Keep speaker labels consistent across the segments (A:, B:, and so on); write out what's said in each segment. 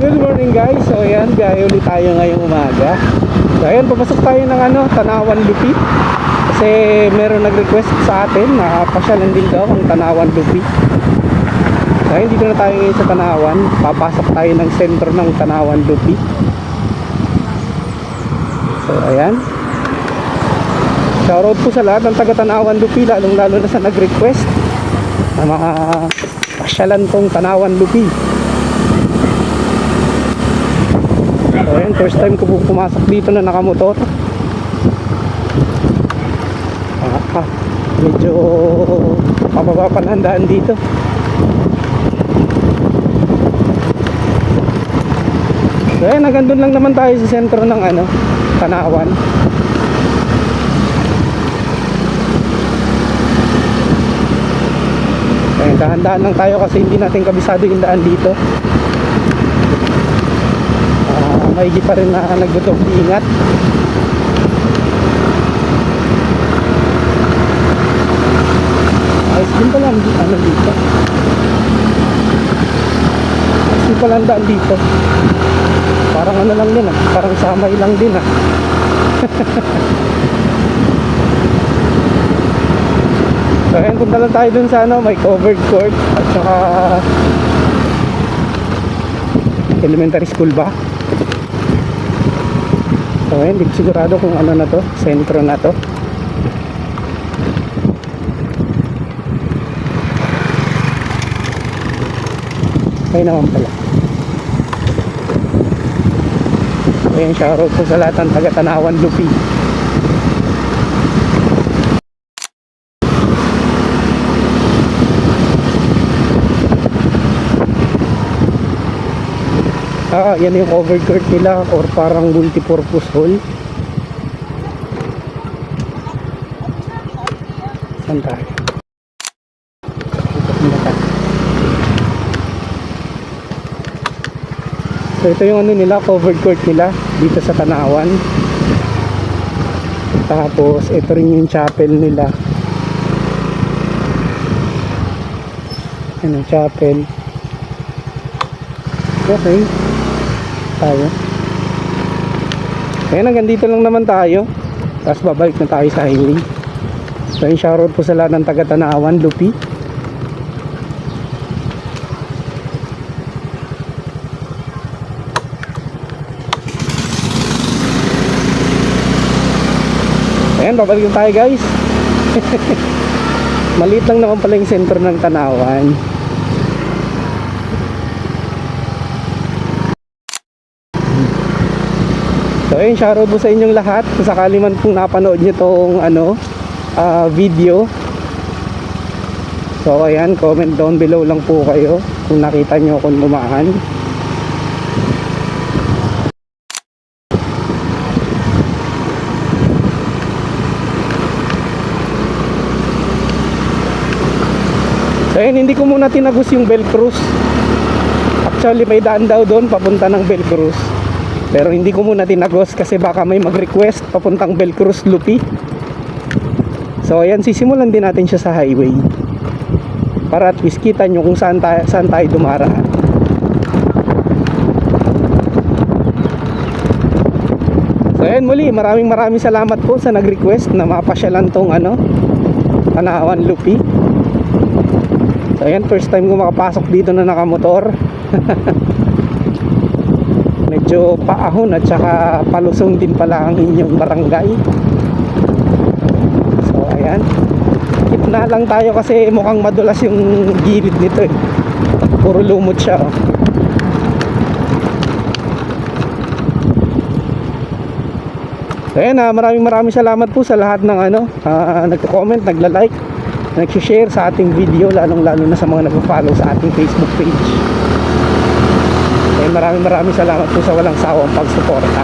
A: Good morning guys. So ayan, biyahe ulit tayo ngayong umaga. So ayan, papasok tayo ng ano, Tanawan Lupi. Kasi meron nag-request sa atin na pasyalan din daw ang Tanawan Lupi. So ayan, dito na tayo ngayon sa Tanawan. Papasok tayo ng sentro ng Tanawan Lupi. So ayan. Shoutout po sa lahat ng taga Tanawan Lupi, lalong lalo na sa nag-request na mga pasyalan tong Tanawan Lupi. So ayan, first time ko pumasok dito na nakamotor. Ah, ah, medyo pababa pa dito. So ayan, nagandun lang naman tayo sa sentro ng ano, Tanawan. Ayan, dahan-dahan lang tayo kasi hindi natin kabisado yung daan dito. Ah, maigi pa rin na nagdudog ingat. Ayos din pala ang ano dito. Ayos din pala ang dito. Parang ano lang din ah. Parang samay lang din ah. So ayan, punta lang tayo dun sa ano, may covered court at saka elementary school ba? So ayan, di ko sigurado kung ano na to, sentro na to. Ay naman pala. Ayan, shoutout po sa lahat ng taga Tanawan Lupi. Ah, yan yung covered court nila or parang multi-purpose hall. Saan tayo? So ito yung ano nila, covered court nila dito sa Tanawan. Tapos ito rin yung chapel nila. Ang chapel. Okay tayo. Ayan, hanggang dito lang naman tayo. Tapos babalik na tayo sa highway. So, yung shoutout po sa lahat ng taga Tanawan, Lupi. Ayan, babalik na tayo guys. Maliit lang naman pala yung sentro ng Tanawan. Ayun, shoutout po sa inyong lahat. Kung sakali man pong napanood nyo tong ano, ah, video. So ayan, comment down below lang po kayo kung nakita nyo akong lumahan. So hindi ko muna tinagos yung Bell. Actually may daan daw doon papunta ng Bell Cruz. Pero hindi ko muna tinagos kasi baka may mag-request papuntang Belcruz Lupi. So ayan, sisimulan din natin siya sa highway. Para at least kita nyo kung saan tayo, saan tayo dumaraan. So ayan muli, maraming maraming salamat po sa nag-request na mapasyalan tong ano, Tanawan Lupi. So ayan, first time ko makapasok dito na nakamotor. medyo paahon at saka palusong din pala ang inyong barangay. So ayan. Na lang tayo kasi mukhang madulas yung gilid nito eh. Puro lumot siya oh. so ayan ah, maraming maraming salamat po sa lahat ng ano ah, nagko-comment, nagla-like nag-share sa ating video lalong lalo na sa mga nag-follow sa ating Facebook page eh, maraming maraming salamat po sa walang sawang pagsuporta.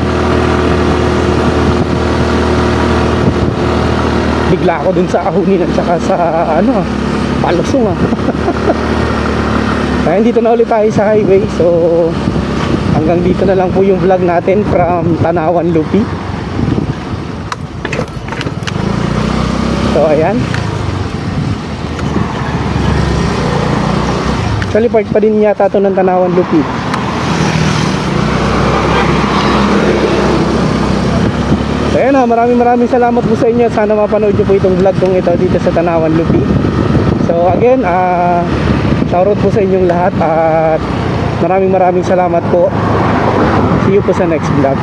A: Bigla ako dun sa ahunin at saka sa ano, palusong ah. Kaya dito na ulit tayo sa highway. So hanggang dito na lang po yung vlog natin from Tanawan Lupi. So ayan. Actually part pa din yata to ng Tanawan Lupi. So ayan na, maraming maraming salamat po sa inyo. Sana mapanood nyo po itong vlog kong ito dito sa Tanawan Lupi. So again, ah shoutout po sa inyong lahat at maraming maraming salamat po. See you po sa next vlog.